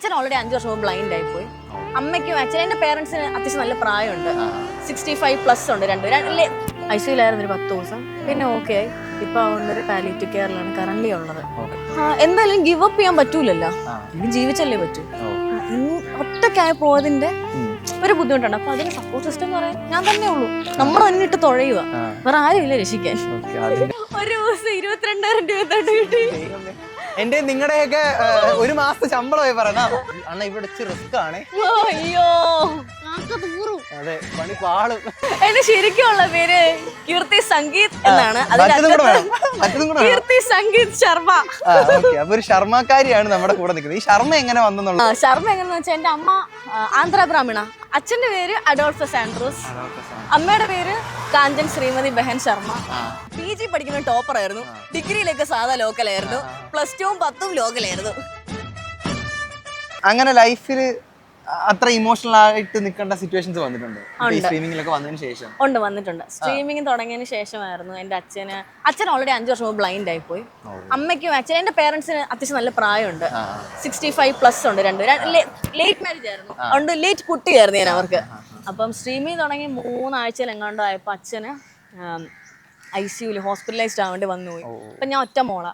അച്ഛൻ ഓൾറെഡി അഞ്ച് വർഷം മുമ്പ് ബ്ലൈൻഡ് ആയി പോയി അമ്മയ്ക്കും അച്ഛൻ എന്റെ പേരൻസിന് അത്യാവശ്യം നല്ല പ്രായമുണ്ട്. സിക്സ്റ്റി ഫൈവ് പ്ലസ് ഉണ്ട് രണ്ട് ഐ സിയിലായിരുന്നു ഒരു പത്ത് ദിവസം. പിന്നെ ഓക്കെ ആയി. ഇപ്പൊ അതുകൊണ്ടൊരു പാലിറ്റീവ് കെയറിലാണ് കറന്റ് ഉള്ളത്. എന്തായാലും ഗിവ് അപ്പ് ചെയ്യാൻ പറ്റൂലല്ലോ. ഇനി ജീവിച്ചല്ലേ പറ്റൂ. ഇനി ഒറ്റയ്ക്കായി പോയതിന്റെ ഒരു ബുദ്ധിമുട്ടുണ്ട്. അപ്പൊ അതിന് സപ്പോർട്ട് സിസ്റ്റം എന്ന് പറയാൻ ഞാൻ തന്നെ ഉള്ളൂ. നമ്മൾ തന്നെ ഇട്ട് തുഴയുക. വേറെ ആരും ഇല്ല രക്ഷിക്കാൻ. ഒരു ദിവസം ഇരുപത്തിരണ്ടായിരം രൂപ തൊട്ട്. കിട്ടി എന്റെ നിങ്ങളുടെയൊക്കെ ഒരു മാസത്തെ ശമ്പളമായി പറയണ അണ്ണ ഇവിടെ റിസ്ക് ആണ്. അയ്യോ. അതെ പണി പാളും. എന്റെ ശരിക്കുള്ള പേര് കീർത്തി സംഗീത് എന്നാണ്. കീർത്തി സംഗീത് ശർമ്മ. അപ്പൊ ഒരു ശർമ്മക്കാരിയാണ് നമ്മുടെ കൂടെ നിൽക്കുന്നത്. ഈ ശർമ്മ എങ്ങനെ വന്നെന്നുള്ളത്? ശർമ്മ എങ്ങനെ വെച്ചാൽ എന്റെ അമ്മ ആന്ധ്രാ ആന്ധ്ര ബ്രാഹ്മണ അച്ഛന്റെ പേര് അഡോൾഫസ് സാൻഡ്രോസ് അമ്മയുടെ പേര് കാഞ്ചൻ ശ്രീമതി ബെഹൻ ശർമ്മ. പി ജി പഠിക്കുന്ന ടോപ്പർ ആയിരുന്നു. ഡിഗ്രിയിലേക്ക് സാധാ ലോക്കലായിരുന്നു. പ്ലസ് ടുവും പത്തും ലോക്കലായിരുന്നു. അങ്ങനെ ലൈഫിൽ അത്ര ഇമോഷണൽ ആയിട്ട് നിൽക്കേണ്ട സിറ്റുവേഷൻസ് വന്നിട്ടുണ്ട്. ഈ സ്ട്രീമിങ്ങിലൊക്കെ വന്നതിന് ശേഷം. ഉണ്ട് വന്നിട്ടുണ്ട്. സ്ട്രീമിംഗ് തുടങ്ങിയതിന് ശേഷമായിരുന്നു എന്റെ അച്ഛന്. അച്ഛൻ ഓൾറെഡി അഞ്ച് വർഷം മുമ്പ് ബ്ലൈൻഡ് ആയി പോയി. അമ്മയ്ക്കും അച്ഛൻ എന്റെ പേരൻസിന് അത്യാവശ്യം നല്ല പ്രായമുണ്ട്. സിക്സ്റ്റി ഫൈവ് പ്ലസ് ഉണ്ട് രണ്ട് ലേറ്റ് മാരേജ് ആയിരുന്നു. അതുകൊണ്ട് ലേറ്റ് കുട്ടിയായിരുന്നു ഞാൻ അവർക്ക്. അപ്പം സ്ട്രീമിങ് തുടങ്ങി മൂന്നാഴ്ചയിൽ എങ്ങാണ്ടോ ആയപ്പോൾ അച്ഛന് ഐ സിയുവിൽ ഹോസ്പിറ്റലൈസ്ഡ് ആവേണ്ടി വന്നു പോയി അപ്പം ഞാൻ ഒറ്റ മോള.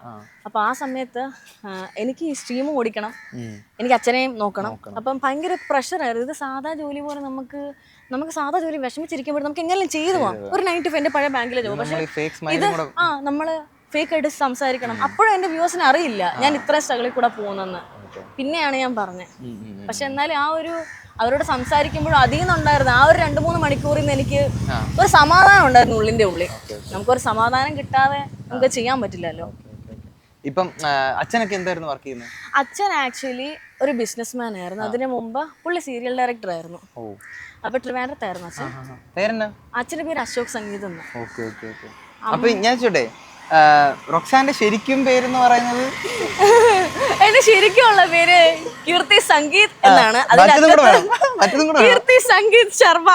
അപ്പം ആ സമയത്ത് എനിക്ക് ഈ സ്ട്രീം ഓടിക്കണം എനിക്ക് അച്ഛനെയും നോക്കണം. അപ്പം ഭയങ്കര പ്രഷറായിരുന്നു ഇത് സാധാ ജോലി പോലെ നമുക്ക് നമുക്ക് സാധാ ജോലി വിഷമിച്ചിരിക്കുമ്പോൾ നമുക്ക് എങ്ങനെയും ചെയ്തു പോകാം ഒരു നൈറ്റ് എന്റെ പഴയ ബാങ്കിലെ ജോബ് പക്ഷേ ഇത് ആ നമ്മൾ ഫേക്ക് ആയിട്ട് സംസാരിക്കണം. അപ്പോഴും എന്റെ വ്യൂസിന് അറിയില്ല. ഞാൻ ഇത്ര സ്ട്രഗിളിൽ കൂടെ പോകുന്നെന്ന്. പിന്നെയാണ് ഞാൻ പറഞ്ഞത്. പക്ഷെ എന്നാലും ആ ഒരു അവരോട് സംസാരിക്കുമ്പോഴും അതിൽ നിന്നുണ്ടായിരുന്നു ആ ഒരു രണ്ട് മൂന്ന് മണിക്കൂറിൽ നിന്ന് എനിക്ക് ഒരു സമാധാനം ഉണ്ടായിരുന്നു ഉള്ളിന്റെ ഉള്ളിൽ. നമുക്കൊരു സമാധാനം കിട്ടാതെ നമുക്ക് ചെയ്യാൻ പറ്റില്ലല്ലോ. ഇപ്പം അച്ഛനൊക്കെ എന്തായിരുന്നു വർക്ക് ചെയ്യുന്നത്? അച്ഛൻ ആക്ച്വലി ഒരു ബിസിനസ്മാൻ ആയിരുന്നു. അതിന് മുമ്പ് പുള്ളി സീരിയൽ ഡയറക്ടർ ആയിരുന്നു. അപ്പൊ ട്രിവാൻഡ്രത്തായിരുന്നു അച്ഛൻ. അച്ഛന്റെ പേര് അശോക് സംഗീത് അപ്പൊ ഞാൻ ചോട്ടെ റൊക്സാന്റെ ശരിക്കും പേരെന്ന് പറയുന്നത്? എന്റെ ശരിക്കുള്ള പേര് കീർത്തി സംഗീത് എന്നാണ്. കീർത്തി സംഗീത് ശർമ്മ.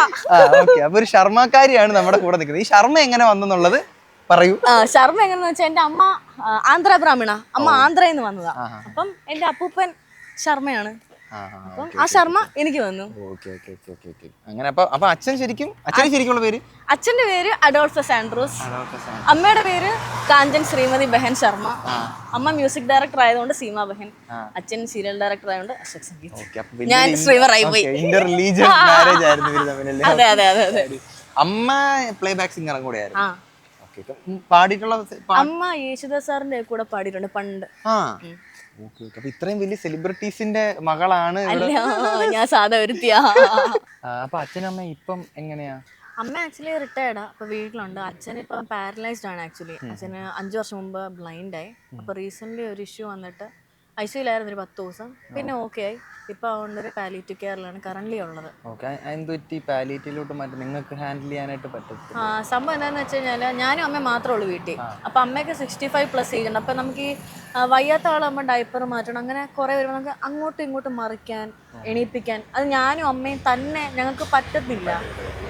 അപ്പൊ ഒരു ശർമ്മക്കാരിയാണ് നമ്മുടെ കൂടെ നിൽക്കുന്നത്. ഈ ശർമ്മ എങ്ങനെ വന്നെന്നുള്ളത് പറയൂ. ശർമ്മ എങ്ങനെയെന്ന് വെച്ചാൽ എന്റെ അമ്മ ആന്ധ്രാ ആന്ധ്ര ബ്രാഹ്മണ അമ്മ ആന്ധ്രയിൽ നിന്ന് വന്നതാ. അപ്പം എന്റെ അപ്പൂപ്പൻ ശർമ്മയാണ്. അപ്പം ആ ശർമ്മ എനിക്ക് വന്നു. അങ്ങനെ അപ്പൊ അപ്പൊ അച്ഛൻ ശരിക്കും അച്ഛൻ ശരിക്കുള്ള പേര്? അച്ഛന്റെ പേര് അഡോൾഫസ് ആൻഡ്രൂസ് അമ്മയുടെ പേര് കാഞ്ചൻ ശ്രീമതി ബെഹൻ ശർമ്മ. അമ്മ മ്യൂസിക് ഡയറക്ടർ ആയതുകൊണ്ട് സീമ ബെഹൻ. അച്ഛൻ സീരിയൽ ഡയറക്ടർ ആയതുകൊണ്ട് അശോക് സംഗീത്. ഞാൻ ശ്രീവറായി പോയി. അതെ അതെ അതെ അതെ. അമ്മ പ്ലേ ബാക്ക് സിംഗർ കൂടെ ആയിരുന്നു പാടിയിട്ടുള്ള അമ്മ യേശുദാസ് സാറിന്റെ കൂടെ പാടിയിട്ടുണ്ട് പണ്ട്. അപ്പൊ ഇത്രയും വലിയ സെലിബ്രിറ്റീസിന്റെ മകളാണ് ഞാൻ സാധാ ഒരുത്തിയാ. അപ്പൊ അച്ഛനമ്മ അമ്മ ഇപ്പം എങ്ങനെയാ? അമ്മ ആക്ച്വലി റിട്ടയർഡാ അപ്പൊ വീട്ടിലുണ്ട്. അച്ഛൻ ഇപ്പം പാരലൈസ്ഡ് ആണ് ആക്ച്വലി അച്ഛന് അഞ്ചു വർഷം മുമ്പ് ബ്ലൈൻഡ് ആയി. അപ്പൊ റീസെന്റ് ഒരു ഇഷ്യൂ വന്നിട്ട് ഐ സിയിലായിരുന്നു ഒരു പത്ത് ദിവസം. പിന്നെ ഓക്കെ ആയി. ഇപ്പൊ അതുകൊണ്ട് പാലിറ്റീവ് കെയറിലാണ് കറന്റ് ഉള്ളത്. ഓക്കെ. എന്തുപറ്റി? മാറ്റി നിങ്ങൾക്ക് ഹാൻഡിൽ ചെയ്യാനായിട്ട് പറ്റും ആ, സംഭവം എന്താണെന്ന് വെച്ച് കഴിഞ്ഞാൽ ഞാനും അമ്മ മാത്രമേ ഉള്ളൂ വീട്ടിൽ. അപ്പൊ അമ്മയ്ക്ക് സിക്സ്റ്റി ഫൈവ് പ്ലസ് ഏജ് ഉണ്ട് അപ്പൊ നമുക്ക് ഈ വയ്യാത്ത ആളാകുമ്പോൾ ഡയപ്പർ മാറ്റണം. അങ്ങനെ കുറെ വരുമ്പോൾ നമുക്ക് അങ്ങോട്ടും ഇങ്ങോട്ടും മറിക്കാൻ എണീപ്പിക്കാൻ. അത് ഞാനും അമ്മയും തന്നെ ഞങ്ങൾക്ക് പറ്റത്തില്ല.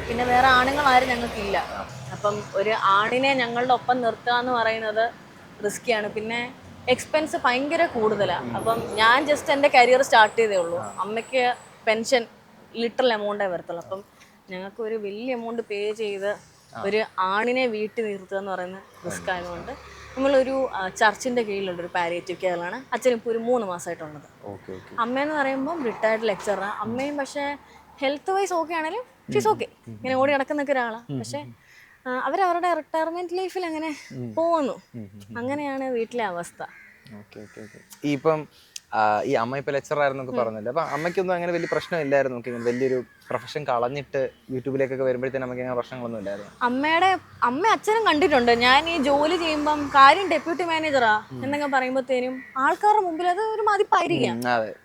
പിന്നെ വേറെ ആണുങ്ങൾ ആണുങ്ങളാരും ഞങ്ങൾക്കില്ല. അപ്പം ഒരു ആണിനെ ഞങ്ങളുടെ ഒപ്പം നിർത്തുക എന്ന് പറയുന്നത് റിസ്ക്കിയാണ് പിന്നെ എക്സ്പെൻസ് ഭയങ്കര കൂടുതലാണ് അപ്പം ഞാൻ ജസ്റ്റ് എന്റെ കരിയർ സ്റ്റാർട്ട് ചെയ്തേ ഉള്ളൂ. അമ്മയ്ക്ക് പെൻഷൻ ലിറ്ററൽ എമൗണ്ടേ വരത്തുള്ളൂ. അപ്പം ഞങ്ങൾക്ക് ഒരു വലിയ എമൗണ്ട് പേ ചെയ്ത് ഒരു ആണിനെ വീട്ടിൽ നിർത്തുക എന്ന് പറയുന്ന റിസ്ക് ആയതുകൊണ്ട് നമ്മളൊരു ചർച്ചിന്റെ കീഴിലുള്ള ഒരു പാലിയേറ്റീവ് കെയറിലാണ് അച്ഛൻ ഇപ്പോൾ ഒരു മൂന്ന് മാസമായിട്ടുള്ളത് അമ്മയെന്ന് പറയുമ്പം റിട്ടയർഡ് ലെക്ചറാണ് അമ്മയും പക്ഷേ ഹെൽത്ത് വൈസ് ഓക്കെ ആണെങ്കിലും ഷീസ് ഓക്കെ ഇങ്ങനെ ഓടി നടക്കുന്നൊക്കെ ഒരാളാണ് പക്ഷേ അവർ അവരുടെ റിട്ടയർമെന്റ് ലൈഫിൽ അങ്ങനെ പോകുന്നു. അങ്ങനെയാണ് വീട്ടിലെ അവസ്ഥ. ഇപ്പം ഈ അമ്മ ഇപ്പൊ ലെക്ചർ ആയിരുന്നൊക്കെ പറഞ്ഞില്ല? അപ്പൊ അമ്മയ്ക്കൊന്നും അങ്ങനെ വലിയ പ്രശ്നമില്ലായിരുന്നു? നമുക്ക് വലിയൊരു പ്രൊഫഷൻ കളഞ്ഞിട്ട് യൂട്യൂബിലേക്കൊക്കെ വരുമ്പോഴത്തേനും നമുക്ക് അങ്ങനെ പ്രശ്നങ്ങളൊന്നും ഇല്ലായിരുന്നു? അമ്മയുടെ അമ്മ അച്ഛനും കണ്ടിട്ടുണ്ട്. ഞാൻ ഈ ജോലി ചെയ്യുമ്പം കാര്യം ഡെപ്യൂട്ടി മാനേജറാ എന്നൊക്കെ പറയുമ്പോഴത്തേനും ആൾക്കാരുടെ മുമ്പിൽ അത് ഒരു മതിപ്പായിരിക്കാം.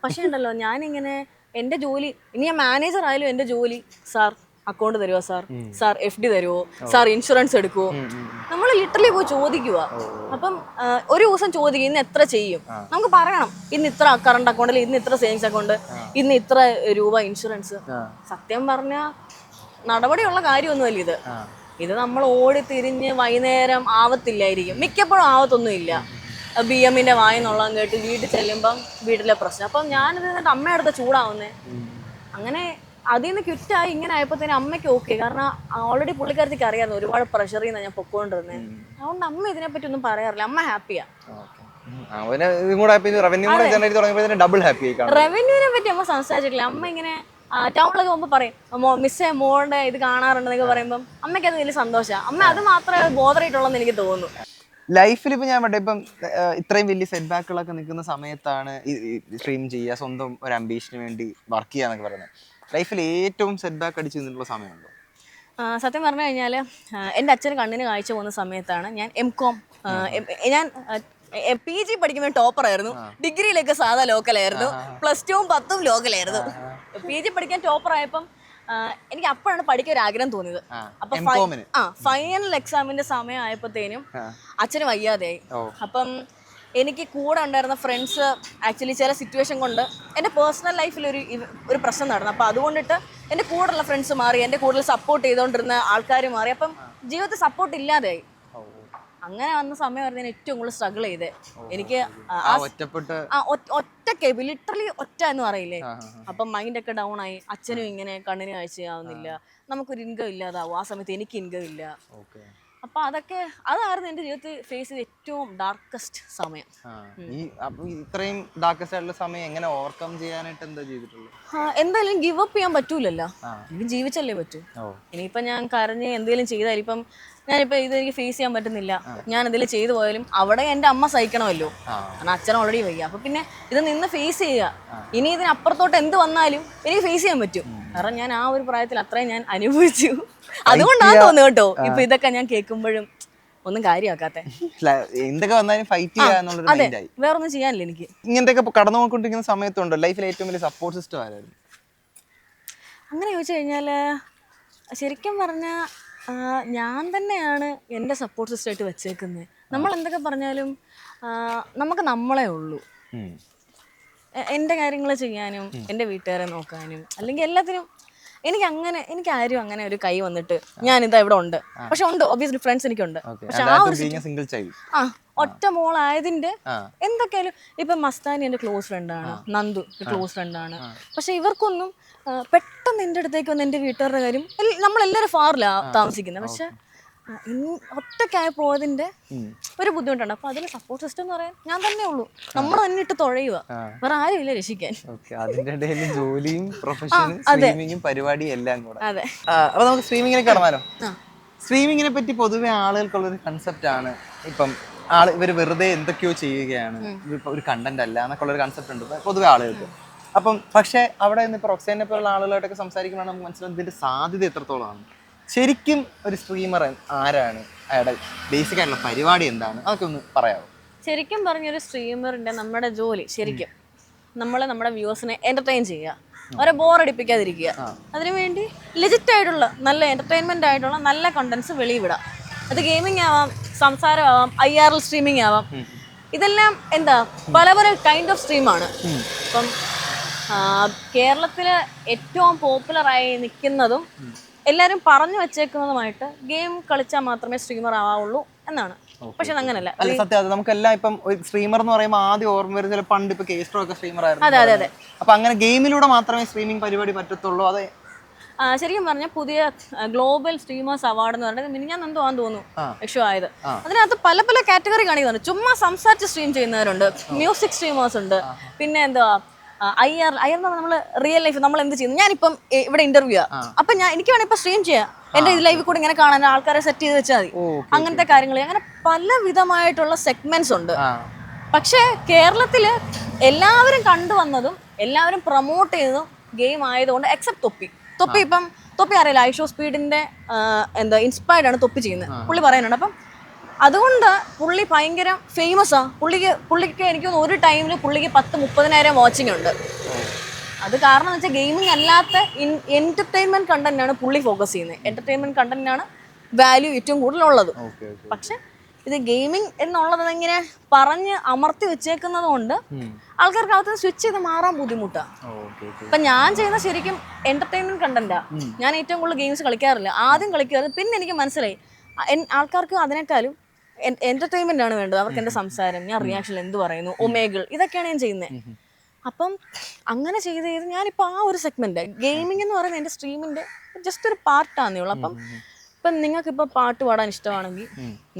പക്ഷേ ഉണ്ടല്ലോ ഞാനിങ്ങനെ എന്റെ ജോലി ഇനി ഞാൻ മാനേജർ ആയാലും എന്റെ ജോലി സാർ അക്കൗണ്ട് തരുമോ സാർ സാർ എഫ് ഡി തരുമോ സാർ ഇൻഷുറൻസ് എടുക്കുമോ നമ്മൾ ലിറ്ററലി പോയി ചോദിക്കുക അപ്പം ഒരു ദിവസം ചോദിക്കും ഇന്ന് എത്ര ചെയ്യും? നമുക്ക് പറയണം ഇന്ന് ഇത്ര കറണ്ട് അക്കൗണ്ടിൽ ഇന്ന് ഇത്ര സേവിങ്സ് അക്കൗണ്ട് ഇന്ന് ഇത്ര രൂപ ഇൻഷുറൻസ് സത്യം പറഞ്ഞ നടപടിയുള്ള കാര്യമൊന്നുമല്ല ഇത്. ഇത് നമ്മൾ ഓടി തിരിഞ്ഞ് വൈകുന്നേരം ആവത്തില്ലായിരിക്കും. മിക്കപ്പോഴും ആവത്തൊന്നും ഇല്ല ബി എമ്മിന്റെ വായെന്നുള്ളത് കേട്ട് വീട്ടിൽ ചെല്ലുമ്പം വീട്ടിലെ പ്രശ്നം. അപ്പം ഞാനിത് എന്നിട്ട് അമ്മയുടെ അടുത്ത് ചൂടാവുന്നേ. അങ്ങനെ അതിൽ നിന്ന് ക്വിറ്റായി ഇങ്ങനെ ആയപ്പോഴത്തേനും അമ്മയ്ക്ക് ഓക്കെ കാരണം ഓൾറെഡി പുള്ളിക്കാരത്തേക്ക് അറിയാമായിരുന്നു ഒരുപാട് പ്രഷറിൽ ചെയ്യുന്ന ഞാൻ പൊക്കോണ്ടിരുന്നത് അതുകൊണ്ട് അമ്മ ഇതിനെപ്പറ്റി ഒന്നും പറയാറില്ല. അമ്മ ഹാപ്പിയാ റവന്യൂവിനെ പറ്റി അമ്മ സംസാരിച്ചിട്ടില്ല. അമ്മ ഇങ്ങനെ ടൗണിലൊക്കെ പോകുമ്പോൾ പറയും മിസ്സേ മോളുടെ ഇത് കാണാറുണ്ടെന്നൊക്കെ പറയുമ്പോൾ അമ്മയ്ക്ക് അത് വലിയ സന്തോഷമാണ് അമ്മ അത് മാത്രമേ ബോധറായിട്ടുള്ളതെന്ന് എനിക്ക് തോന്നുന്നു. ലൈഫിൽ ഇപ്പം ഞാൻ പറയട്ടെ ഇപ്പം ഇത്രയും വലിയ സെറ്റ് ബാക്കുകളൊക്കെ നിൽക്കുന്ന സമയത്താണ് സ്ട്രീം ചെയ്യുക സ്വന്തം ഒരു അംബീഷന് വേണ്ടി വർക്ക് ചെയ്യാന്നൊക്കെ പറയുന്നത്. ലൈഫിൽ ഏറ്റവും സെറ്റ് ബാക്ക് അടിച്ചു നിന്നിട്ടുള്ള സമയമുണ്ടോ? സത്യം പറഞ്ഞു കഴിഞ്ഞാൽ എന്റെ അച്ഛൻ കണ്ണിന് കാഴ്ച പോകുന്ന സമയത്താണ് ഞാൻ എം കോം ഞാൻ പി ജി പഠിക്കുമ്പോൾ ടോപ്പറായിരുന്നു ഡിഗ്രിയിലൊക്കെ സാധാ ലോക്കലായിരുന്നു. പ്ലസ് ടുവും പത്തും ലോക്കലായിരുന്നു. പി ജി പഠിക്കാൻ ടോപ്പർ ആയപ്പം എനിക്ക് അപ്പോഴാണ് പഠിക്കാൻ ഒരു ആഗ്രഹം തോന്നിയത് അപ്പൊ? ആ ഫൈനൽ എക്സാമിന്റെ സമയം ആയപ്പോഴത്തേനും. അച്ഛന് വയ്യാതെയായി. അപ്പം എനിക്ക് കൂടെ ഉണ്ടായിരുന്ന ഫ്രണ്ട്സ് ആക്ച്വലി ചില സിറ്റുവേഷൻ കൊണ്ട് എന്റെ പേഴ്സണൽ ലൈഫിൽ ഒരു ഒരു പ്രശ്നം നടന്നു. അപ്പോൾ അതുകൊണ്ടിട്ട് എന്റെ കൂടെയുള്ള ഫ്രണ്ട്സ് മാറി എന്റെ കൂടുതൽ സപ്പോർട്ട് ചെയ്തുകൊണ്ടിരുന്ന ആൾക്കാർ മാറി. അപ്പം ജീവിതത്തിൽ സപ്പോർട്ട് ഇല്ലാതെയായി. അങ്ങനെ വന്ന സമയമായിരുന്നു ഞാൻ ഏറ്റവും കൂടുതൽ സ്ട്രഗിൾ ചെയ്തത്. എനിക്ക് ആ- ആ ഒറ്റ- ഒറ്റയ്ക്ക് ലിറ്ററലി ഒറ്റ എന്ന് പറയില്ലേ? അപ്പം മൈൻഡ് ഒക്കെ ഡൗൺ ആയി. അച്ഛനും ഇങ്ങനെ കണ്ണിന് കാഴ്ചയാവുന്നില്ല. നമുക്കൊരു ഇൻകം ഇല്ലാതാവും. ആ സമയത്ത് എനിക്ക് ഇൻകം ഇല്ല. അപ്പൊ അതൊക്കെ അതായിരുന്നു എന്റെ ജീവിതത്തിൽ ഫേസ് ചെയ്ത ഏറ്റവും ഡാർക്കസ്റ്റ് സമയം. ഈ ഇത്രയും ഡാർക്കസ്റ്റ് ആയിട്ടുള്ള സമയം എങ്ങനെ ഓവർകം ചെയ്യാനായിട്ട് എന്താ ചെയ്തിട്ടുള്ളത് എന്തായാലും ഗിവ് അപ്പ് ചെയ്യാൻ പറ്റൂലല്ലോ. ഇനി ജീവിച്ചല്ലേ പറ്റൂ. ഇനിയിപ്പം ഞാൻ കരഞ്ഞ് എന്തെങ്കിലും ചെയ്താൽ ഇപ്പം ഞാനിപ്പോൾ ഇത് എനിക്ക് ഫേസ് ചെയ്യാൻ പറ്റുന്നില്ല. ഞാൻ ഇതിൽ ചെയ്തു പോയാലും അവിടെ എന്റെ അമ്മ സഹിക്കണമല്ലോ. കാരണം അച്ഛൻ ഓൾറെഡി വയ്യ. അപ്പൊ പിന്നെ ഇത് നിന്ന് ഫേസ് ചെയ്യുക. ഇനി ഇതിനപ്പുറത്തോട്ട് എന്ത് വന്നാലും എനിക്ക് ഫേസ് ചെയ്യാൻ പറ്റും. കാരണം ഞാൻ ആ ഒരു പ്രായത്തിൽ അത്രയും ഞാൻ അനുഭവിച്ചു. അതുകൊണ്ടാണ് തോന്നുന്നത് കേട്ടോ ഇപ്പൊ ഇതൊക്കെ ഞാൻ കേൾക്കുമ്പോഴും ഒന്നും കാര്യമാക്കാത്ത. എന്തൊക്കെ വന്നാലും ഫൈറ്റ് അതെ. വേറെ വേറൊന്നും ചെയ്യാനില്ല എനിക്ക്. ഇങ്ങനത്തെ കടന്നു പോയിക്കൊണ്ടിരിക്കുന്ന സമയത്തുണ്ടോ? ലൈഫിൽ ഏറ്റവും വലിയ സപ്പോർട്ട് സിസ്റ്റം ആരായിരുന്നു? അങ്ങനെ ചോദിച്ചു കഴിഞ്ഞാൽ ശരിക്കും പറഞ്ഞാൽ ഞാൻ തന്നെയാണ് എന്റെ സപ്പോർട്ട് സിസ്റ്റമായിട്ട് വെച്ചേക്കുന്നത് നമ്മൾ എന്തൊക്കെ പറഞ്ഞാലും നമുക്ക് നമ്മളെ ഉള്ളൂ. എന്റെ കാര്യങ്ങൾ ചെയ്യാനും എന്റെ വീട്ടുകാരെ നോക്കാനും അല്ലെങ്കിൽ എല്ലാത്തിനും എനിക്ക് അങ്ങനെ എനിക്ക് ആരും അങ്ങനെ ഒരു കൈ വന്നിട്ട് ഞാൻ ഇതാ ഇവിടെ ഉണ്ട്. പക്ഷെ ഉണ്ട് ഒബിയസ്ലി ഫ്രണ്ട്സ് എനിക്കുണ്ട്. പക്ഷെ ആ ഒരു സിംഗിൾ child. ആ. ഒറ്റ മോളായതിന്റെ എന്തൊക്കെയാലും എന്തൊക്കെയായാലും ഇപ്പൊ മസ്താനി എന്റെ ക്ലോസ് ഫ്രണ്ടാണ് നന്ദു ക്ലോസ് ഫ്രണ്ടാണ് പക്ഷെ ഇവർക്കൊന്നും പെട്ടെന്ന് എന്റെ അടുത്തേക്ക് വന്ന് എന്റെ വീട്ടുകാരുടെ കാര്യം നമ്മളെല്ലാരും നമ്മളെല്ലാവരും ഫാറിലാ താമസിക്കുന്നത് പക്ഷെ ഒറ്റക്കായി പോയതിന്റെ ഒരു ബുദ്ധിമുട്ടുണ്ട്. അപ്പൊ അതിന് സപ്പോർട്ട് സിസ്റ്റം എന്ന് പറയാൻ ഞാൻ തന്നെ ഉള്ളൂ. നമ്മൾ തന്നെ ഇട്ട് തുഴയുക വേറെ ആരും ഇല്ല രക്ഷിക്കാൻ. അതിന്റെ ഇടയിൽ ജോലിയും പ്രൊഫഷനും സ്ട്രീമിങ്ങും പരിപാടിയും എല്ലാം കൂടെ. അതെ. അപ്പൊ നമുക്ക് സ്ട്രീമിങ്ങിലേക്ക് കടന്നാലോ? സ്ട്രീമിങ്ങിനെ പറ്റി പൊതുവെ ആളുകൾക്കുള്ള ഒരു കൺസെപ്റ്റ് ആണ് ഇപ്പം ആൾ ഇവർ വെറുതെ എന്തൊക്കെയോ ചെയ്യുകയാണ്. ഇതിപ്പോ ഒരു കണ്ടന്റ് അല്ല എന്നൊക്കെ ഒരു കൺസെപ്റ്റ് ഉണ്ട്. പൊതുവെ ആളുകൾക്ക് അപ്പം പക്ഷേ അവിടെ നിന്ന് ഇപ്പോൾ റൊക്സേനെ പോലുള്ള ആളുകളായിട്ടൊക്കെ സംസാരിക്കുമ്പോഴാണ് നമുക്ക് മനസ്സിലാവും ഇതിന്റെ സാധ്യത എത്രത്തോളമാണ്. ശരിക്കും ഒരു സ്ട്രീമർ ആരാണ്? അയാളുടെ ബേസിക് ആയിട്ടുള്ള പരിപാടി എന്താണ്? അതൊക്കെ ഒന്ന് പറയാമോ ശരിക്കും പറഞ്ഞൊരു സ്ട്രീമറിന്റെ നമ്മുടെ ജോലി ശരിക്കും നമ്മൾ നമ്മുടെ വ്യൂസിനെ എന്റർടൈൻ ചെയ്യുക. അവരെ ബോറടിപ്പിക്കാതിരിക്കുക അതിനുവേണ്ടി ലെജിറ്റ് ആയിട്ടുള്ള നല്ല എന്റർടൈൻമെന്റ് ആയിട്ടുള്ള നല്ല കണ്ടന്റ്സ് വിടാം അത് ഗെയിമിംഗ് ആവാം സംസാരമാവാം ഐ ആർ എൽ സ്ട്രീമിംഗ് ആവാം. ഇതെല്ലാം എന്താ പല പല കൈൻഡ് ഓഫ് സ്ട്രീമാണ് ഇപ്പം കേരളത്തിൽ ഏറ്റവും പോപ്പുലറായി നിൽക്കുന്നതും എല്ലാവരും പറഞ്ഞു വെച്ചേക്കുന്നതുമായിട്ട് ഗെയിം കളിച്ചാൽ മാത്രമേ സ്ട്രീമർ ആവാവുള്ളൂ എന്നാണ്. പക്ഷെ അങ്ങനല്ല അല്ല സത്യം അത് നമുക്കെല്ലാം ഇപ്പം സ്ട്രീമർ എന്ന് പറയുമ്പോൾ ആദ്യം ഓർമ്മ വരുന്ന ചില പണ്ട് ഇപ്പൊ കേസ്ട്രോ ഒക്കെ സ്ട്രീമർ ആയിരുന്നു അതെ, അതെ, അതെ. അപ്പൊ അങ്ങനെ ഗെയിമിലൂടെ മാത്രമേ സ്ട്രീമിംഗ് പരിപാടി പറ്റത്തുള്ളൂ. അതെ ശരിക്കും പറഞ്ഞാൽ പുതിയ ഗ്ലോബൽ സ്ട്രീമേഴ്സ് അവാർഡ് എന്ന് പറഞ്ഞത് മിനിഞ്ഞാൻ എന്തോ ആണെന്ന് തോന്നുന്നു ഇഷ്യൂ ആയത്. അതിനകത്ത് പല പല കാറ്റഗറി കാണിക്കുന്നുണ്ട്. ചുമ്മാ സംസാരിച്ച് സ്ട്രീം ചെയ്യുന്നവരുണ്ട്. മ്യൂസിക് സ്ട്രീമേഴ്സ് ഉണ്ട്. പിന്നെ എന്താ ഐ ആർ ഐ ആർ നമ്മൾ റിയൽ ലൈഫ് നമ്മൾ എന്ത് ചെയ്യുന്നു? ഞാനിപ്പം ഇവിടെ ഇന്റർവ്യൂ അപ്പൊ ഞാൻ എനിക്ക് വേണമെങ്കിൽ ഇപ്പൊ സ്ട്രീം ചെയ്യാം. എന്റെ ഇത് ലൈവിൽ കൂടെ ഇങ്ങനെ കാണാൻ ആൾക്കാരെ സെറ്റ് ചെയ്ത് വെച്ചാൽ മതി. അങ്ങനത്തെ കാര്യങ്ങൾ അങ്ങനെ പല വിധമായിട്ടുള്ള സെഗ്മെന്റ്സ് ഉണ്ട്. പക്ഷേ കേരളത്തിൽ എല്ലാവരും കണ്ടുവന്നതും എല്ലാവരും പ്രൊമോട്ട് ചെയ്തതും ഗെയിം ആയതുകൊണ്ട് എക്സെപ്റ്റ് തൊപ്പി. തൊപ്പി ഇപ്പം തൊപ്പി അറിയില്ല ഐഷോ സ്പീഡിന്റെ എന്താ ഇൻസ്പയർഡ് ആണ് തൊപ്പി ചെയ്യുന്നത്. പുള്ളി പറയാനുണ്ട്. അപ്പം അതുകൊണ്ട് പുള്ളി ഭയങ്കര ഫേമസ് ആ. പുള്ളിക്ക് പുള്ളിക്ക് എനിക്ക് ഒരു ടൈമിൽ പുള്ളിക്ക് പത്ത് മുപ്പതിനായിരം വാച്ചിങ് ഉണ്ട്. അത് കാരണം എന്ന് വെച്ചാൽ ഗെയിമിംഗ് അല്ലാത്ത എന്റർടൈൻമെന്റ് കണ്ടന്റ് ആണ് പുള്ളി ഫോക്കസ് ചെയ്യുന്നത്. എന്റർടൈൻമെന്റ് കണ്ടന്റ് ആണ് വാല്യൂ ഏറ്റവും കൂടുതലുള്ളത്. ഉള്ളത് പക്ഷെ ഇത് ഗെയിമിംഗ് എന്നുള്ളത് ഇങ്ങനെ പറഞ്ഞ് അമർത്തി വെച്ചേക്കുന്നത് കൊണ്ട് ആൾക്കാർക്ക് അകത്ത് സ്വിച്ച് ചെയ്ത് മാറാൻ ബുദ്ധിമുട്ടാണ് ഇപ്പൊ ഞാൻ ചെയ്യുന്ന ശരിക്കും എന്റർടൈൻമെന്റ് കണ്ടന്റാ ഞാൻ ഏറ്റവും കൂടുതൽ ഗെയിംസ് കളിക്കാറില്ല. ആദ്യം കളിക്കാറ് പിന്നെ എനിക്ക് മനസ്സിലായി. ആൾക്കാർക്ക് അതിനേക്കാളും എന്റർടൈൻമെന്റ് ആണ് വേണ്ടത്. അവർക്ക് എന്റെ സംസാരം ഞാൻ റിയാക്ഷൻ എന്ത് പറയുന്നു ഒമേകൾ ഇതൊക്കെയാണ് ഞാൻ ചെയ്യുന്നത് അപ്പം അങ്ങനെ ചെയ്ത് ചെയ്ത് ഞാനിപ്പോൾ ആ ഒരു സെഗ്മെന്റ് ഗെയിമിംഗ് എന്ന് പറയുന്നത് എന്റെ സ്ട്രീമിന്റെ ജസ്റ്റ് ഒരു പാർട്ടാന്നേ ഉള്ളൂ. അപ്പം ഇപ്പം നിങ്ങൾക്ക് ഇപ്പോൾ പാട്ട് പാടാൻ ഇഷ്ടമാണെങ്കിൽ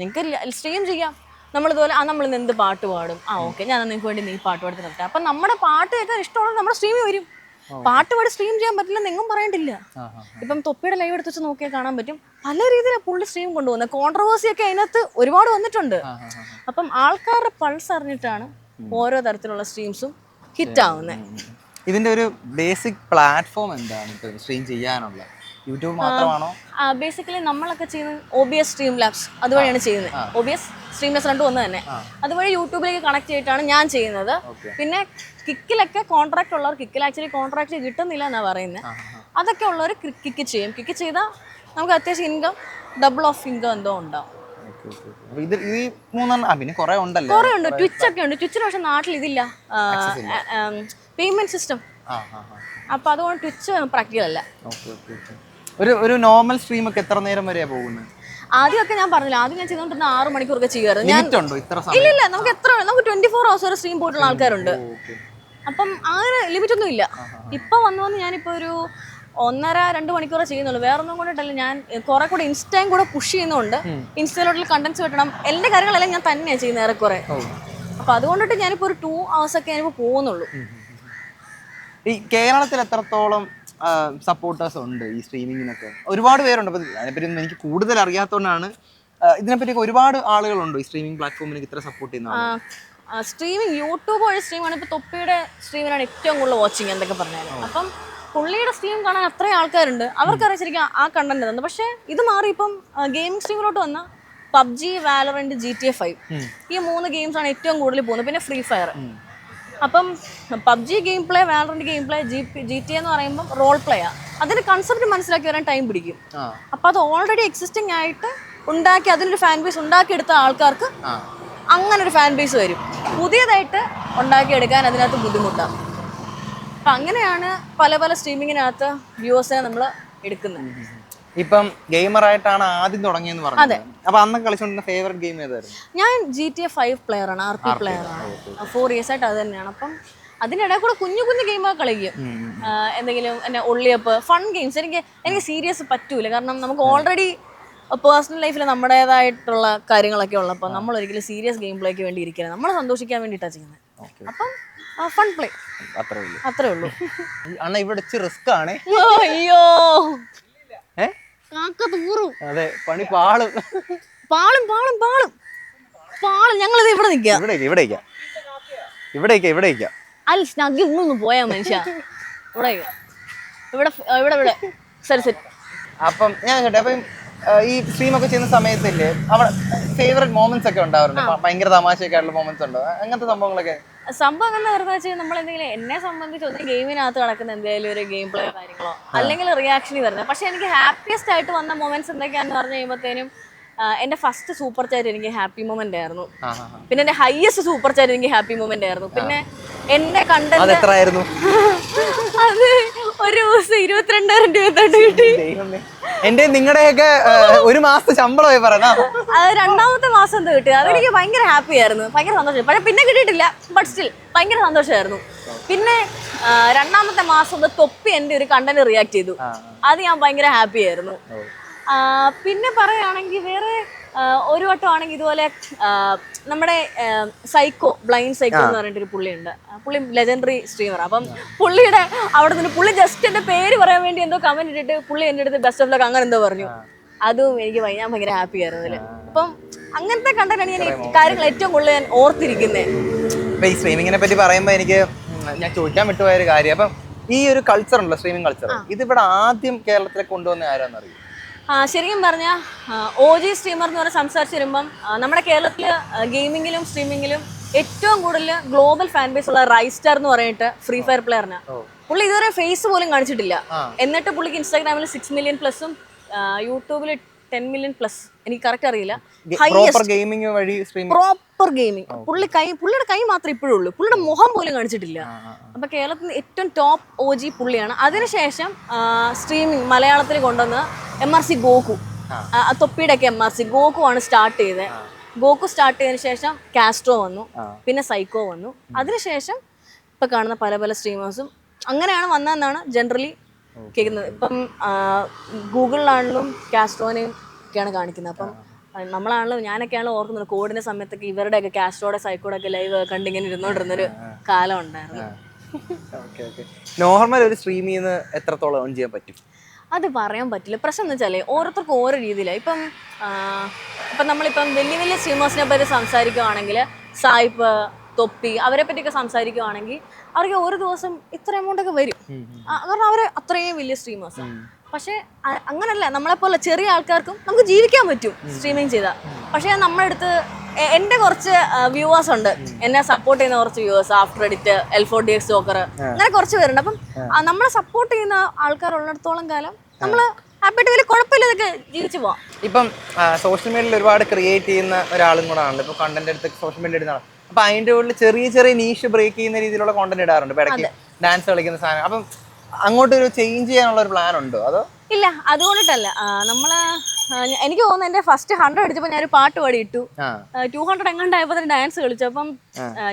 നിങ്ങൾക്ക് സ്ട്രീം ചെയ്യാം. നമ്മളിതുപോലെ ആ നമ്മൾ എന്ത് പാട്ട് പാടും? ആ ഓക്കെ ഞാൻ നിങ്ങൾക്ക് വേണ്ടി നീ പാട്ട് പാടി നിർത്താം അപ്പം നമ്മുടെ പാട്ട് കേൾക്കാൻ ഇഷ്ടമുള്ള നമ്മുടെ സ്ട്രീമിൽ വരും. പാട്ട് പാടി സ്ട്രീം ചെയ്യാൻ പറ്റില്ല നിങ്ങും പറയണ്ടില്ല. ഇപ്പം തൊപ്പിയുടെ ലൈവ് എടുത്ത് വെച്ച് നോക്കിയാൽ കാണാൻ പറ്റും. പല രീതിയിലാണ് പുള്ളി സ്ട്രീം കൊണ്ടുപോകുന്നത്. കോൺട്രവേഴ്സി ഒക്കെ അതിനകത്ത് ഒരുപാട് വന്നിട്ടുണ്ട്. അപ്പം ആൾക്കാരുടെ പൾസ് അറിഞ്ഞിട്ടാണ് ഓരോ തരത്തിലുള്ള സ്ട്രീംസും ഹിറ്റ് ആവുന്നത് ഇതിന്റെ ഒരു ബേസിക് പ്ലാറ്റ്ഫോം എന്താണ് സ്ട്രീം ചെയ്യാനുള്ള യൂട്യൂബ് മാത്രമാണോ? ബേസിക്കലി നമ്മളൊക്കെ ചെയ്യുന്നത് O B S stream labs അതുവഴിയാണ് ചെയ്യുന്നത്. O B S stream labs രണ്ടും ഒന്ന് തന്നെ. അതുവഴി യൂട്യൂബിലേക്ക് കണക്ട് ചെയ്തിട്ടാണ് ഞാൻ ചെയ്യുന്നത്. പിന്നെ കിക്കിലൊക്കെ കോൺട്രാക്ട് ഉള്ളവർ കിക്കിൽ ആക്ച്വലി കോൺട്രാക്ട് കിട്ടുന്നില്ല എന്നാണ് പറയുന്നത് അതൊക്കെ ഉള്ളവർ കിക്ക് ചെയ്യും. കിക്ക് ചെയ്താൽ നമുക്ക് അത്യാവശ്യം ഇൻകം ഡബിൾ ഓഫ് ഇൻകം എന്തോ ഉണ്ടാവും. അപ്പൊ ഇത് ഈ മൂന്നെണ്ണം ആ പിന്നെ കുറെ ഉണ്ടല്ലോ? കുറേ ഉണ്ട്. ട്വിച്ച് ഒക്കെ ഉണ്ട്. ട്വിച്ചിന് പക്ഷെ നാട്ടിൽ ഇതില്ല. പേയ്മെന്റ് സിസ്റ്റം അപ്പോൾ അതുകൊണ്ട് ട്വിച്ച് പ്രാക്ടിക്കൽ അല്ല. ഒരു ഒരു നോർമൽ സ്ട്രീം ഒക്കെ എത്ര നേരം വരെയാ പോകുന്നത് ആദ്യമൊക്കെ ഞാൻ പറഞ്ഞില്ല ആദ്യം ഞാൻ ചെയ്തോണ്ടിരുന്ന ആറ് മണിക്കൂറൊക്കെ ചെയ്യാറ് ഞാൻ ഇല്ല ഇല്ല നമുക്ക് എത്ര നമുക്ക് ട്വന്റി ഫോർ അവേഴ്സ് വരെ സ്ട്രീം പോയിട്ടുള്ള ആൾക്കാരുണ്ട്. അപ്പം അങ്ങനെ ലിമിറ്റ് ഒന്നും ഇല്ല. ഇപ്പൊ വന്നു വന്ന് ഞാനിപ്പോ ഒരു ഒന്നര രണ്ട് മണിക്കൂറേ ചെയ്യുന്നുള്ളൂ. വേറെ ഒന്നും കൊണ്ടിട്ടല്ല. ഞാൻ കുറെ കൂടെ ഇൻസ്റ്റയും കൂടെ പുഷ് ചെയ്യുന്നുണ്ട്. ഇൻസ്റ്റയിലോട്ടുള്ള കണ്ടന്റ്സ് കിട്ടണം എല്ലാ കാര്യങ്ങളെല്ലാം ഞാൻ തന്നെയാണ് ചെയ്യുന്നത് ഏറെക്കുറെ. അപ്പൊ അതുകൊണ്ടിട്ട് ഞാനിപ്പോ ഒരു ടു അവേഴ്സ് ഒക്കെ ഞാനിപ്പോ പോകുന്നുള്ളൂ. ഈ കേരളത്തിൽ എത്രത്തോളം സപ്പോർട്ടേഴ്സ് ഉണ്ട് ഈ സ്ട്രീമിങ്ങിനൊക്കെ ഒരുപാട് പേരുണ്ട്. അപ്പം അതിനെപ്പറ്റി ഒന്നും എനിക്ക് കൂടുതൽ അറിയാത്തതുകൊണ്ടാണ് ഇതിനെപ്പറ്റിയൊക്കെ ഒരുപാട് ആളുകളുണ്ട് ഈ സ്ട്രീമിംഗ് പ്ലാറ്റ്ഫോമിന് ഇത്ര സപ്പോർട്ട് ചെയ്യുന്ന സ്ട്രീമിംഗ് യൂട്യൂബ് വഴി സ്ട്രീമാണ് ഇപ്പൊ തൊപ്പിയുടെ സ്ട്രീമിനാണ് ഏറ്റവും കൂടുതൽ വാച്ചിങ് എന്തൊക്കെ പറഞ്ഞാലും. അപ്പം പുള്ളിയുടെ സ്ട്രീം കാണാൻ അത്രയും ആൾക്കാരുണ്ട്. അവർക്കറിയാം ശരിക്കും ആ കണ്ടന്റ് തന്നെ പക്ഷേ ഇത് മാറി ഇപ്പം ഗെയിമിംഗ് സ്ട്രീമിലോട്ട് വന്ന PUBG Valorant G T A five ഈ മൂന്ന് ഗെയിംസ് ആണ് ഏറ്റവും കൂടുതൽ പോകുന്നത്. പിന്നെ ഫ്രീ ഫയർ അപ്പം PUBG game play Valorant game play G G T എന്ന് പറയുമ്പോൾ റോൾ പ്ലേ ആണ് അതിന്റെ കൺസെപ്റ്റ് മനസ്സിലാക്കി വരാൻ ടൈം പിടിക്കും. അപ്പോൾ അത് ഓൾറെഡി എക്സിസ്റ്റിംഗ് ആയിട്ട് ഉണ്ടാക്കി അതിനൊരു ഫാൻ ബേസ് ഉണ്ടാക്കിയെടുത്ത ആൾക്കാർക്ക് അങ്ങനെ ഒരു ഫാൻ ബേസ് വരും. പുതിയതായിട്ട് ഉണ്ടാക്കിയെടുക്കാൻ അതിനകത്ത് ബുദ്ധിമുട്ടാണ് അപ്പം അങ്ങനെയാണ് പല പല സ്ട്രീമിങ്ങിനകത്ത് വ്യൂവേഴ്സിനെ നമ്മൾ എടുക്കുന്നത്. ഇപ്പം ഗെയിമർ ആയിട്ടാണ് ആദ്യം തുടങ്ങിയെന്ന് പറഞ്ഞത്. അപ്പൊ അന്ന് കളിച്ചുകൊണ്ടിരുന്ന ഫേവറേറ്റ് ഗെയിം ഏതായിരുന്നു? ഞാൻ G T A five player ആണ് ആർ പി പ്ലെയർ ആണ്. ഫോർ ഇയേഴ്സ് ആയിട്ട് അത് തന്നെയാണ്. അപ്പം അതിനിടയിൽ കൂടെ കുഞ്ഞു കുഞ്ഞു ഗെയിമൊക്കെ കളിക്കും. എന്തെങ്കിലും എന്നെ ഒള്ളിയപ്പ് ഫൺ ഗെയിംസ് എനിക്ക് എനിക്ക് സീരിയസ് പറ്റൂല. കാരണം നമുക്ക് ഓൾറെഡി പേഴ്സണൽ ലൈഫിൽ നമ്മുടേതായിട്ടുള്ള കാര്യങ്ങളൊക്കെ ഉള്ളപ്പോൾ നമ്മൾ ഒരിക്കലും സീരിയസ് ഗെയിം പ്ലേക്ക് വേണ്ടി ഇരിക്കുന്നത് നമ്മൾ സന്തോഷിക്കാൻ വേണ്ടിയിട്ടാണ് ചെയ്യുന്നത്. അപ്പം ഫൺ പ്ലേ അത്രേ ഉള്ളൂ. അത്രേ ഉള്ളൂ. അണ്ണ ഇവിടെ റിസ്ക് ആണ്. അയ്യോ. അതെ പണി പാളും. പാളും പാളും പാളും. പാളും. ഞങ്ങൾ ഇവിടെ നിൽക്കാം. ഇവിടെ ഇവിടെ ഇവിടെ ഇവിടെ അല്ല സ്നഗ് ഇന്നൊന്ന് പോയാ മനുഷ്യ. ഇവിടെ. ഇവിടെ ഇവിടെ ഇവിടെ. ശരി ശരി അപ്പം ഞാൻ കേട്ടെ അപ്പം ഈ സ്ട്രീം ഒക്കെ ചെയ്യുന്ന സമയത്തില്ലേ അവിടെ ഫേവറേറ്റ് മൊമെന്റ്സ് ഒക്കെ ഉണ്ടാവാറുണ്ട്? ഭയങ്കര തമാശയൊക്കെ ആയിട്ടുള്ള മൊമെന്റ്സ് ഉണ്ടോ? അങ്ങനത്തെ സംഭവങ്ങളൊക്കെ? സംഭവം എന്താ വരുന്നത് വെച്ചാൽ നമ്മൾ എന്തെങ്കിലും എന്നെ സംബന്ധിച്ച് ഒന്ന് ഗെയിമിനകത്ത് നടക്കുന്ന എന്തെങ്കിലും ഒരു ഗെയിം പ്ലേ കാര്യങ്ങളോ അല്ലെങ്കിൽ റിയാക്ഷനിൽ വരുന്നത്. പക്ഷെ എനിക്ക് ഹാപ്പിയസ്റ്റ് ആയിട്ട് വന്ന മൊമെന്റ്സ് എന്തൊക്കെയാന്ന് പറഞ്ഞു കഴിയുമ്പോഴത്തേനും എന്റെ ഫസ്റ്റ് സൂപ്പർ ചാറ്റ് എനിക്ക് ഹാപ്പി മൊമെന്റ് ആയിരുന്നു. പിന്നെ എന്റെ ഹയസ്റ്റ് സൂപ്പർ ചാറ്റ് എനിക്ക് ഹാപ്പി മൊമെന്റ് ആയിരുന്നു. പിന്നെ എന്റെ കണ്ടന്റ് അത് ഒരു ദിവസം ഇരുപത്തിരണ്ടായിരം രൂപ തട്ട് കിട്ടി എന്റെ നിങ്ങളുടെയൊക്കെ ഒരു മാസത്തെ ശമ്പളമായി പറയുന്ന അത് രണ്ടാമത്തെ മാസം എന്താ കിട്ടി അതെനിക്ക് ഭയങ്കര ഹാപ്പി ആയിരുന്നു. ഭയങ്കര സന്തോഷം. പക്ഷെ പിന്നെ കിട്ടിയിട്ടില്ല. ബട്ട് സ്റ്റിൽ ഭയങ്കര സന്തോഷമായിരുന്നു. പിന്നെ രണ്ടാമത്തെ മാസം തൊപ്പി എന്റെ ഒരു കണ്ടന്റ് റിയാക്ട് ചെയ്തു. അത് ഞാൻ ഭയങ്കര ഹാപ്പി ആയിരുന്നു. പിന്നെ പറയുകയാണെങ്കിൽ വേറെ ഒരു വട്ടം ആണെങ്കിൽ ഇതുപോലെ നമ്മുടെ സൈക്കോ ബ്ലൈൻഡ് സൈക്കോ എന്ന് പറഞ്ഞിട്ട് ഒരു പുള്ളിയുണ്ട്. പുള്ളി ലെജൻഡറി സ്ട്രീമർ അപ്പം പുള്ളിയുടെ അവിടെ നിന്ന് പുള്ളി ജസ്റ്റ് എന്റെ പേര് പറയാൻ വേണ്ടി എന്തോ കമന്റ് ഇട്ടിട്ട് പുള്ളി എന്റെ അടുത്ത് ബെസ്റ്റ് ഓഫ് ലക്ക് അങ്ങനെ എന്തോ പറഞ്ഞു. അതും എനിക്ക് ഞാൻ ഭയങ്കര ഹാപ്പി ആയിരുന്നു അതിൽ. അപ്പം അങ്ങനത്തെ കണ്ടാണ് ഞാൻ കാര്യങ്ങൾ ഏറ്റവും കൂടുതൽ ഞാൻ ഓർത്തിരിക്കുന്നത് ഈ സ്ട്രീമിങ്ങിനെ പറ്റി പറയുമ്പോൾ എനിക്ക് ഞാൻ ചോദിക്കാൻ വിട്ടുപോയ ഒരു കാര്യം. അപ്പം ഈ ഒരു കൾച്ചർ ഉണ്ടല്ലോ സ്ട്രീമിംഗ് കൾച്ചർ ഇത് ഇവിടെ ആദ്യം കേരളത്തിലേക്ക് കൊണ്ടുവന്ന ആരാന്നറിയും? ശരിക്കും പറഞ്ഞാൽ ഒ ജി സ്ട്രീമർ എന്ന് പറഞ്ഞാൽ സംസാരിച്ച് വരുമ്പം നമ്മുടെ കേരളത്തിൽ ഗെയിമിങ്ങിലും സ്ട്രീമിങ്ങിലും ഏറ്റവും കൂടുതൽ ഗ്ലോബൽ ഫാൻ ബേസ് ഉള്ള റൈസ്റ്റാർ എന്ന് പറഞ്ഞിട്ട് ഫ്രീ ഫയർ പ്ലെയറിന് പുള്ളി ഇതുവരെ ഫേസ് പോലും കാണിച്ചിട്ടില്ല. എന്നിട്ട് പുള്ളിക്ക് ഇൻസ്റ്റാഗ്രാമിൽ സിക്സ് മില്യൺ പ്ലസും യൂട്യൂബിൽ ടെൻ മില്യൺ പ്ലസ് എനിക്ക് കറക്റ്റ് അറിയില്ല. പ്രോപ്പർ ഗെയിമിംഗ് വഴി പ്രോപ്പർ ഗെയിമിംഗ് പുള്ളി കൈ പുള്ളിയുടെ കൈ മാത്രമേ ഇപ്പോഴും ഉള്ളൂ പുള്ളിയുടെ മുഖം പോലും കാണിച്ചിട്ടില്ല. അപ്പൊ കേരളത്തിൽ ഏറ്റവും ടോപ്പ് ഒ ജി പുള്ളിയാണ്. അതിനുശേഷം സ്ട്രീമിംഗ് മലയാളത്തിൽ കൊണ്ടുവന്ന് എം ആർ സി ഗോകു തൊപ്പിയുടെ ഒക്കെ എം ആർ സി ഗോകു ആണ് സ്റ്റാർട്ട് ചെയ്തത്. ഗോകു സ്റ്റാർട്ട് ചെയ്തതിനു ശേഷം കാസ്ട്രോ വന്നു. പിന്നെ സൈക്കോ വന്നു. അതിനുശേഷം ഇപ്പൊ കാണുന്ന പല പല സ്ട്രീമേഴ്സും അങ്ങനെയാണ് വന്നതെന്നാണ് ജനറലി കേൾക്കുന്നത്. ഇപ്പം ഗൂഗിളിലാണെങ്കിലും കാസ്ട്രോനെയും ഒക്കെയാണ് കാണിക്കുന്നത്. അപ്പം നമ്മളാണല്ലോ ഞാനൊക്കെയാണല്ലോ ഓർക്കുന്നത്. കോവിഡിന്റെ സമയത്തൊക്കെ ഇവരുടെയൊക്കെ കാസ്ട്രോടെ സൈക്കോടെ ഒക്കെ ലൈവ് കണ്ടിങ്ങനെ ഇരുന്നോണ്ടിരുന്നൊരു കാലം ഉണ്ടായിരുന്നു. Okay okay. നോർമൽ ഒരു സ്ട്രീമിൽ നിന്ന് എത്രത്തോളം ഏൺ ചെയ്യാൻ പറ്റും? അത് പറയാൻ പറ്റില്ല. പ്രശ്നം എന്ന് വെച്ചാലേ ഓരോരുത്തർക്കും ഓരോ രീതിയിലാണ് ഇപ്പം ഇപ്പം നമ്മളിപ്പം വലിയ വലിയ സ്ട്രീമേഴ്സിനെ പറ്റി സംസാരിക്കുകയാണെങ്കിൽ സായിപ്പ് തൊപ്പി അവരെ പറ്റിയൊക്കെ സംസാരിക്കുകയാണെങ്കിൽ അവർക്ക് ഒരു ദിവസം ഇത്ര എമൗണ്ട് ഒക്കെ വരും. കാരണം അവർ അത്രയും വലിയ സ്ട്രീമേഴ്സാണ് പക്ഷേ അങ്ങനല്ല. നമ്മളെപ്പോലെ ചെറിയ ആൾക്കാർക്കും നമുക്ക് ജീവിക്കാൻ പറ്റും സ്ട്രീമിങ് ചെയ്താൽ പക്ഷേ നമ്മുടെ അടുത്ത് എ- എന്റെ കുറച്ച് വ്യൂവേഴ്സ് ഉണ്ട്. എന്നെ സപ്പോർട്ട് ചെയ്യുന്ന കുറച്ച് viewers after edit L four D X joker അങ്ങനെ കുറച്ച് പേരുണ്ട്. അപ്പം നമ്മളെ സപ്പോർട്ട് ചെയ്യുന്ന ആൾക്കാർ ഉള്ളിടത്തോളം കാലം നമ്മൾ ഹാപ്പിയായിട്ട് വലിയ കുഴപ്പമില്ലാതൊക്കെ ജീവിച്ചു പോവാം. ഇപ്പം സോഷ്യൽ മീഡിയയിൽ ഒരുപാട് ക്രിയേറ്റ് ചെയ്യുന്ന ഒരാളും കൂടെ ആണല്ലോ. ഇപ്പൊ കണ്ടന്റ് എടുത്ത് സോഷ്യൽ മീഡിയ ഇടുന്നതാണ് അപ്പൊ അതിന്റെ ഉള്ളിൽ ചെറിയ ചെറിയ നീഷ് ബ്രേക്ക് ചെയ്യുന്ന രീതിയിലുള്ള കോണ്ടന്റ് ഇടാറുണ്ട്. ഇടയ്ക്ക് ഡാൻസ് കളിക്കുന്ന സാധനം. അപ്പം അങ്ങോട്ട് ഒരു ചേഞ്ച് ചെയ്യാനുള്ള ഒരു പ്ലാൻ ഉണ്ടോ? അതോ? ഇല്ല അതുകൊണ്ടിട്ടല്ല നമ്മൾ എനിക്ക് തോന്നുന്നു എന്റെ ഫസ്റ്റ് ഹൺഡ്രഡ് ഞാൻ ഒരു പാട്ട് പാടി ഇട്ടു ടു ഹൺഡ്രഡ് എങ്ങാണ്ടായപ്പോ തന്നെ ഡാൻസ് കളിച്ചു. അപ്പം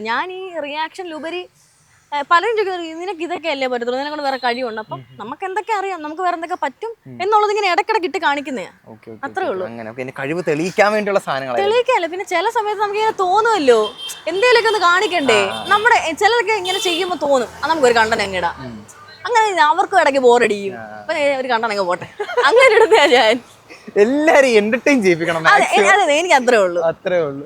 ഞാൻ ഈ റിയാക്ഷനിലുപരി പലരും ചോദിക്കുന്നത് നിനക്ക് ഇതൊക്കെ അല്ലേ പറ്റത്തുള്ളൂ? നിനക്ക് വേറെ കഴിവുണ്ട്? അപ്പം നമുക്ക് എന്തൊക്കെ അറിയാം? നമുക്ക് വേറെ എന്തൊക്കെ പറ്റും എന്നുള്ളത് ഇങ്ങനെ ഇടക്കിടക്ക് ഇട്ട് കാണിക്കുന്നേ അത്രേ ഉള്ളൂ. കഴിവ് തെളിയിക്കാൻ വേണ്ടിയുള്ള സാധനങ്ങൾ തെളിയിക്കല്ല? പിന്നെ ചില സമയത്ത് നമുക്ക് ഇങ്ങനെ തോന്നുമല്ലോ എന്തെങ്കിലുമൊക്കെ ഒന്ന് കാണിക്കണ്ടേ? നമ്മുടെ ചിലരൊക്കെ ഇങ്ങനെ ചെയ്യുമ്പോൾ തോന്നും. അത് നമുക്ക് ഒരു കണ്ടൻ എങ്ങിടാം? അങ്ങനെ അവർക്കും ഇടയ്ക്ക് ബോറടിക്കും അപ്പൊ ഒരു കണ്ടൻ അങ്ങ് പോട്ടെ. അങ്ങനെ ഇടുന്നതാ ഞാൻ. എല്ലാരും എന്റർടൈൻ ചെയ്യിപ്പിക്കണം എനിക്ക് അത്രേ ഉള്ളൂ. അത്രേ ഉള്ളൂ.